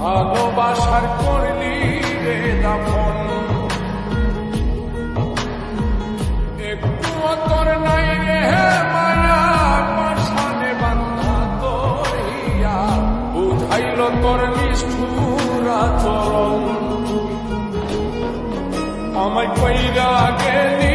ভালোবাসার করলি রে দাফন একটু তোর নাই রে মায়া বান্ধা তোর হিয়া বুঝাইল তোর নিষ্ঠুর আচরণ। আমায় কইরা গেলি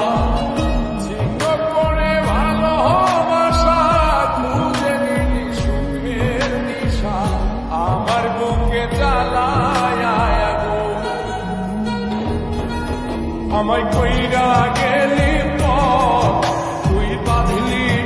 আমায় কইরা গেলি পর তুই বাঁধলি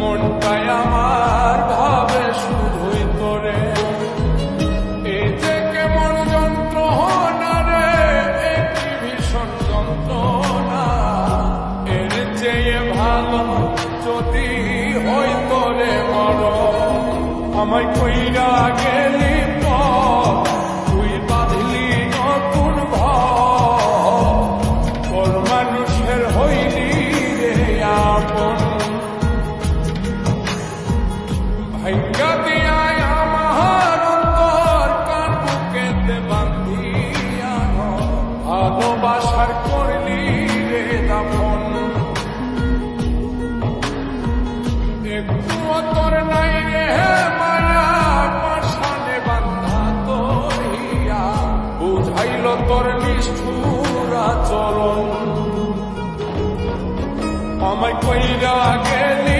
মনটাই আমার ভাবে শুধুই যে কেমন ভীষণ যন্ত্রণা। এর যদি হই আমায় কইরা গেলি নিষ্ঠুর আচরণ আমায় কইরা গেলি